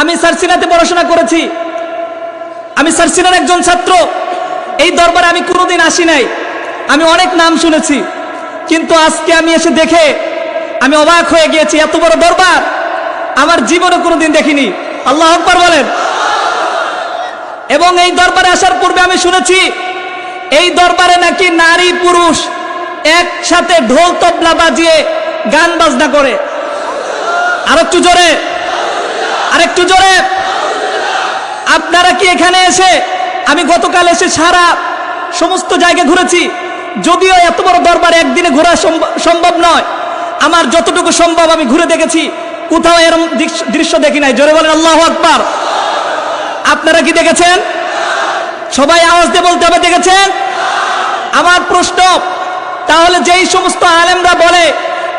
আমি সারসিনাতে পড়াশোনা করেছি। আমি সারসিনার একজন ছাত্র। এই দরবারে আমি কোনোদিন আসি নাই। আমি অনেক নাম শুনেছি। কিন্তু আজকে আমি এসে দেখে আমি অবাক হয়ে গিয়েছি, এত বড় দরবার। আমার জীবনে কোনোদিন দেখিনি। আল্লাহ আকবার বলেন। এবং এই দরবারে আসার পূর্বে আমি শুনেছি, এই দরবারে নাকি নারী পুরুষ একসাথে ঢোল তবলা বাজিয়ে গান বাজনা করে। আর একটু জোরে। আরেকটু জোরে। আপনারা কি এখানে এসে, আমি গতকাল এসে সারা সমস্ত জায়গায় ঘুরেছি, যদিও এত বড় দরবারে একদিনে ঘোরা সম্ভ- সম্ভব নয়। আমার যতটুকু সম্ভব আমি ঘুরে দেখেছি, কোথাও দৃশ্য- দৃশ্য দেখি নাই। জোরে বলেন, আল্লাহ আকবার। আপনারা কি দেখেছেন? সবাই আওয়াজ দিয়ে বলতে হবে, দেখেছেন? আমার প্রশ্ন, তাহলে যেই সমস্ত আলেমরা বলে,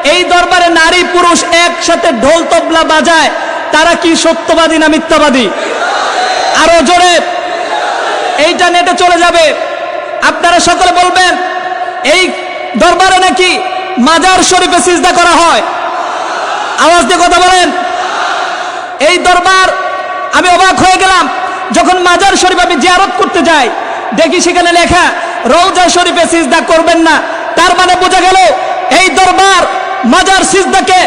এই দরবারে নারী পুরুষ একসাথে ঢোল তবলা বাজায় তারা কি সত্যবাদী না মিথ্যাবাদী? আরও জোরে। এইটা নেটে চলে যাবে। আপনারা সকলে বলবেন, এই দরবারে নাকি মাজার শরীফে সিজদা করা হয়? আওয়াজ দিয়ে কথা বলেন। এই দরবার, আমি অবাক হয়ে গেলাম, যখন মাজার শরীফ আমি জিয়ারত করতে যাই, দেখি সেখানে লেখা, রৌজা শরীফে সিজদা করবেন না। তার মানে বোঝা গেল, এই দরবার মাজার সিজদাকে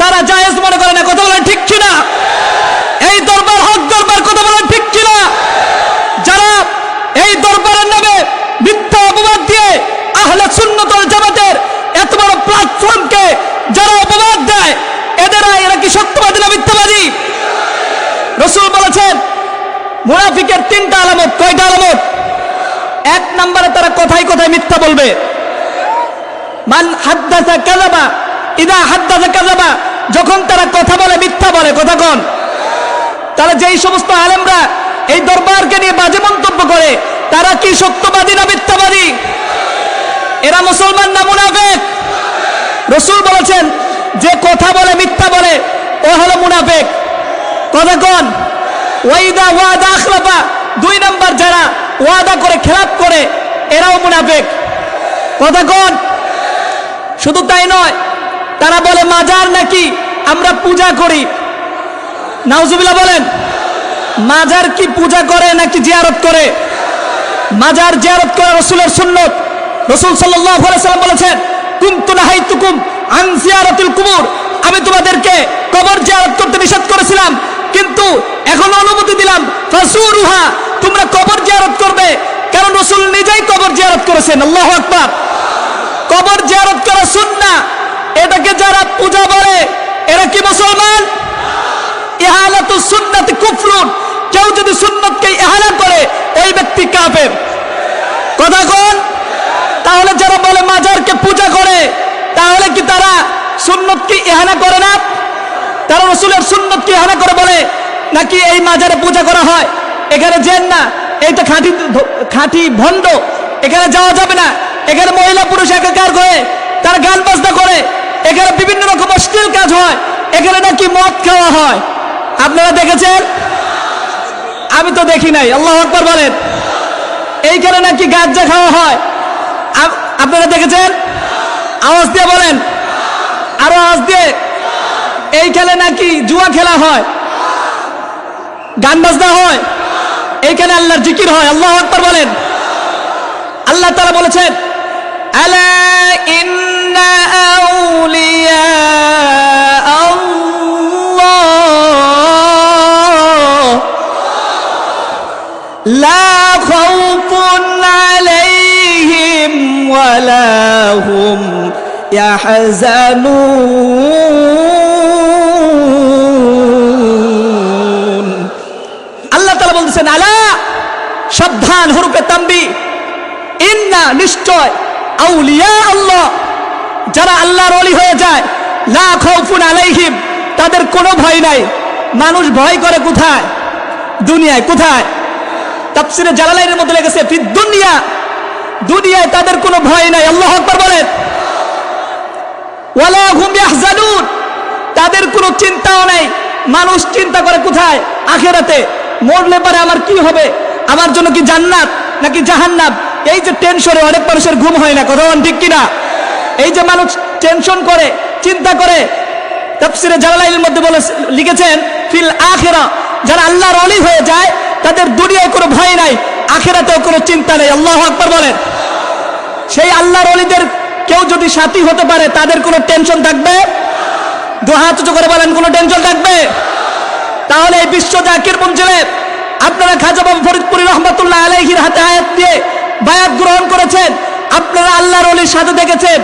তারা জায়েজ মনে করে না, কথা বলেন ঠিক কিনা? এই দরবার হক দরবার, কথা বলেন ঠিক কিনা? যারা এই দরবারের নামে মিথ্যা অপবাদ দিয়ে আহলে সুন্নতল জামাতের এত বড় প্ল্যাটফর্মকে যারা অপবাদ দেয়, এদেরা এরা কি সত্যবাদী না মিথ্যাবাদী? রসুল বলেছেন, মুনাফিকের তিনটা আলামত, কয়টা আলামত? এক নম্বরে তারা কথায় কথায় মিথ্যা বলবে। মান হাদ্দাসা কাজাবা ইদা হাদ্দাসা কাজাবা যখন তারা কথা বলে, মিথ্যা বলে, কথা কন। তারা যেই সমস্ত আলেমরা এই দরবারকে নিয়ে বাজে মন্তব্য করে, তারা কি সত্যবাদী না মিথ্যাবাদী? এরা মুসলমান না মুনাফেক? রসুল বলেছেন, যে কথা বলে, মিথ্যা বলে, ও হলো মুনাফেক। কথা কন। ওয়াইদা ওয়াদা আখলাফা, দুই নাম্বার যারা ওয়াদা করে, খেলাপ করে, এরাও মুনাফেক। কথা কন। শুধু তাই নয় তারা বলে, মাজার নাকি আমরা পূজা করি? নাউজুবিল্লাহ বলেন, মাজার কি পূজা করে নাকি জিয়ারত করে? মাজার জিয়ারত করে রসুলের সুন্নত। রসুল সাল্লাম বলেছেন নাহাইতুকুম আন জিয়ারাতুল কুবুর। আমি তোমাদেরকে কবর জিয়ারত করতে নিষেধ করেছিলাম, কিন্তু এখন অনুমতি দিলাম। ফাসুরুহা তোমরা কবর জিয়ারত করবে। কারণ রসুল নিজেই কবর জিয়ারত করেছেন। আল্লাহু আকবার। কবর জিয়ারত করা পূজা বলে। এরা কি মুসলমান? ইহালাতু সুন্নাতি কুফরুন। কেউ যদি সুন্নতকে ইহালা করে ওই ব্যক্তি কাফের। কথা কোন। তাহলে যারা বলে মাজারকে পূজা করে, তাহলে কি তারা সুন্নতকে ইহানা করে না? তারা রসুলের সুন্নতকে ইহানা করে বলে, নাকি এই মাজারে পূজা করা হয়? এখানে যেন না এইটা খাঁটি খাঁটি ভণ্ড। এখানে যাওয়া যাবে না। এখানে মহিলা পুরুষ একাকার করে তারা গান বাজনা করে। এখানে বিভিন্ন রকম অশ্লীল কাজ হয়। এখানে নাকি মদ খাওয়া হয়। আপনারা দেখেছেন? আমি তো দেখি নাই। আল্লাহ আকবর বলেন। এইখানে নাকি গাঁজা খাওয়া হয়। আপ- আপনারা দেখেছেন? আওয়াজ দিয়ে বলেন। আরও আওয়াজ দিয়ে। এই খেলে নাকি জুয়া খেলা হয়। গান বাজনা হয়। এইখানে আল্লাহর জিকির হয়। আল্লাহ আকবর বলেন। আল্লাহ তারা বলেছেন, আলা ইন্না আউলিয়া আল্লাহ لا خوف عليهم ولا هم يحزنون আল্লাহ তালা বলতেছেন আলা সাবধান হরুপে তাম্বি ইন্না নিশ্চয় আউলিয়া আল্লাহ যারা আল্লাহর অলি হয়ে যায়, লা খাউফুন আলাইহিম, তাদের কোনো ভয় নাই। মানুষ ভয় করে কোথায়? দুনিয়ায় কোথায়? তাফসিরে জালালাইনের মধ্যে লেগেছে দুনিয়া। দুনিয়ায় তাদের কোনো ভয় নাই, আল্লাহ আকবার বলেন। তাদের কোনো চিন্তাও নাই। মানুষ চিন্তা করে কোথায়? আখেরাতে। মরলে পরে আমার কি হবে? আমার জন্য কি জান্নাত নাকি জাহান্নাত এই যে টেনশনে অনেক মানুষের ঘুম হয় না, কথা ঠিক কিনা? এই যে মানুষ টেনশন করে, চিন্তা করে, তাফসিরে জালালাইনের মধ্যে বলে লিখেছেন, ফিল আখেরা, যারা আল্লাহর অলি হয়ে যায়, তাদের দুনিয়ায় কোনো ভয় নাই, আখেরাতেও কোনো চিন্তা নেই। আল্লাহ আকবর বলেন। সেই আল্লাহর অলিদের কেউ যদি সাথী হতে পারে, তাদের কোনো টেনশন থাকবে? দু হাত উঁচু করে বলেন, কোনো টেনশন থাকবে? তাহলে এই বিশ্ব জাকির মঞ্জিলে আপনারা খাজা বাবু ফরিদপুরি রহমতুল্লাহ আলহির হাতে আয়াত দিয়ে বায়াত গ্রহণ করেছেন, আপনারা আল্লাহর অলির সাথে দেখেছেন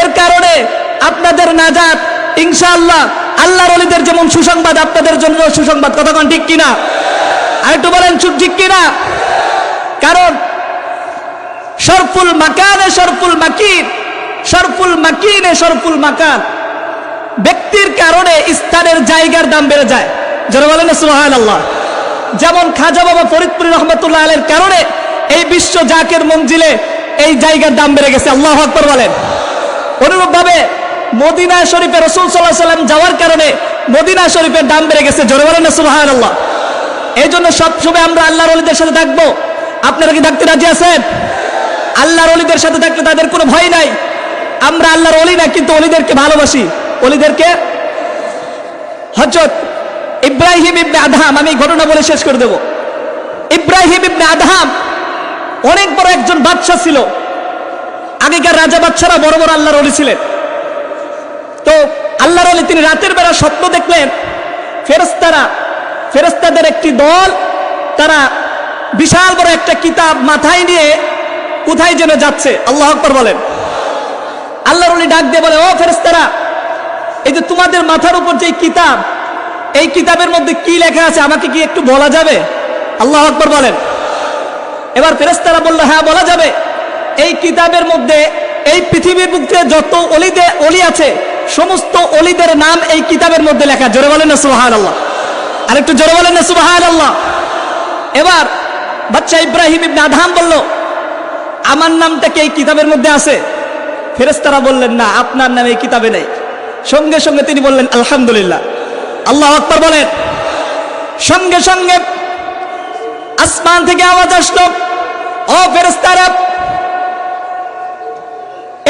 এর কারণে আপনাদের নাজাত, ইনশাআল্লাহ, আল্লাহর অলিদের যেমন সুসংবাদ, আপনাদের জন্য সুসংবাদ। কতক্ষণ ঠিক কিনা? আর একটু বলেন ঠিক কিনা? কারণ সরফুল মাকানে সরফুল মাকিন সরফুল মাকিনে সরফুল মাকান। ব্যক্তির কারণে স্থানের জায়গার দাম বেড়ে যায়। যারা বলেন সুহান আল্লাহ যেমন খাজা বাবা ফরিদপুরি রহমতুল্লাহ আলের কারণে এই বিশ্ব জাকের মঞ্জিলে এই জায়গার দাম বেড়ে গেছে। আল্লাহ আকবর বলেন। অনুরূপ ভাবে মদিনা শরীফে রসুল সাল্লাহ সাল্লাম যাওয়ার কারণে মদিনা শরীফের দাম বেড়ে গেছে। জোরে বলেন সুহান আল্লাহ এই জন্য সবসময় আমরা আল্লাহর অলিদের সাথে থাকব। আপনারা কি থাকতে রাজি আছেন? আল্লাহর অলিদের সাথে থাকলে তাদের কোনো ভয় নাই। আমরা আল্লাহর অলি না, কিন্তু অলিদেরকে ভালোবাসি। অলিদেরকে হজরত ইব্রাহিম ইবনে আদহাম, আমি ঘটনা বলে শেষ করে দেব। ইব্রাহিম ইবনে আদহাম অনেক বড় একজন বাদশা ছিল। আগেকার রাজা বাদশারা বড় বড় আল্লাহর অলি ছিলেন। তো আল্লাহর অলি তিনি রাতের বেলা স্বপ্ন দেখলেন ফেরেস্তারা ফেরেস্তাদের একটি দল, তারা বিশাল বড় একটা কিতাব মাথায় নিয়ে কোথায় যেন যাচ্ছে। আল্লাহ আকবর বলেন। আল্লাহর অলি ডাক দিয়ে বলে, ও ফেরেস্তারা এই যে তোমাদের মাথার উপর যে কিতাব, এই কিতাবের মধ্যে কি লেখা আছে, আমাকে কি একটু বলা যাবে? আল্লাহ আকবর বলেন। এবার ফেরেস্তারা বলল হ্যাঁ বলা যাবে। এই কিতাবের মধ্যে, এই পৃথিবীর মধ্যে যত অলিদে অলি আছে, সমস্ত অলিদের নাম এই কিতাবের মধ্যে লেখা। জোরে বলেন না সুবাহান আল্লাহ আর একটু জোরে বলেন না সুবাহান আল্লাহ এবার বাচ্চা ইব্রাহিম ইবনে আধাম বলল, আমার নামটা কি এই কিতাবের মধ্যে আছে? ফেরেস্তারা বললেন, না, আপনার নামে এই কিতাবে নেই। সঙ্গে সঙ্গে তিনি বললেন, আলহামদুলিল্লাহ। আল্লাহ আকবর বলেন। সঙ্গে সঙ্গে আসমান থেকে আওয়াজ আসলো। ও ফেরেস্তারা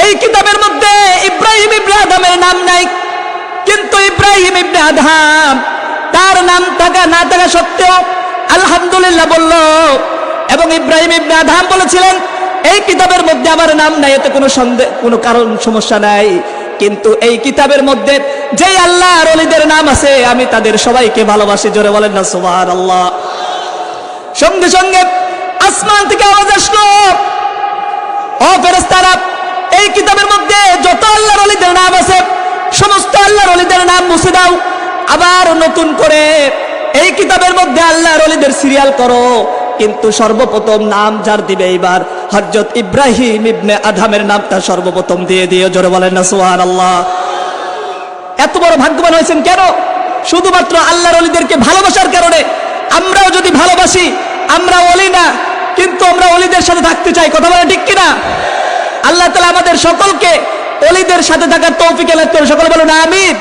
এই কিতাবের মধ্যে ইব্রাহিম ইবনে আদমের নাম নাই। কিন্তু ইব্রাহিম ইবনে আদহাম, তার নাম থাকা না থাকা সত্ত্বেও আলহামদুলিল্লাহ বলল, এবং ইব্রাহিম ইবনে আদহাম বলেছিলেন, এই কিতাবের মধ্যে আমার নাম নাই, এতে কোনো সন্দেহ, কোনো কারণ সমস্যা নাই। কিন্তু এই কিতাবের মধ্যে যে আল্লাহ অলিদের নাম আছে, আমি তাদের সবাইকে ভালোবাসি, জোরে বলেন না সুবাহ আল্লাহ সঙ্গে সঙ্গে আসমান থেকে আওয়াজ আসলো। ও ফেরেস্তারা এই কিতাবের মধ্যে যত আল্লাহর অলিদের নাম আছে, সমস্ত আল্লাহর অলিদের নাম মুছে দাও। আবার নতুন করে এই কিতাবের মধ্যে আল্লাহর অলিদের সিরিয়াল করো। কিন্তু সর্বপ্রথম নাম যার দিবে এইবার হজরত ইব্রাহিম ইবনে আধামের নামটা সর্বপ্রথম দিয়ে দিয়ে জোরে বলেন না সোহান আল্লাহ এত বড় ভাগ্যবান হয়েছেন কেন? শুধুমাত্র আল্লাহর অলিদেরকে ভালোবাসার কারণে। আমরাও যদি ভালোবাসি, আমরা অলি না, কিন্তু আমরা অলিদের সাথে থাকতে চাই। কথা বলে ঠিক কিনা? আল্লাহ তালা আমাদের সকলকে অলিদের সাথে থাকার তৌফিক এলাকা সকলে বলুন আমিন।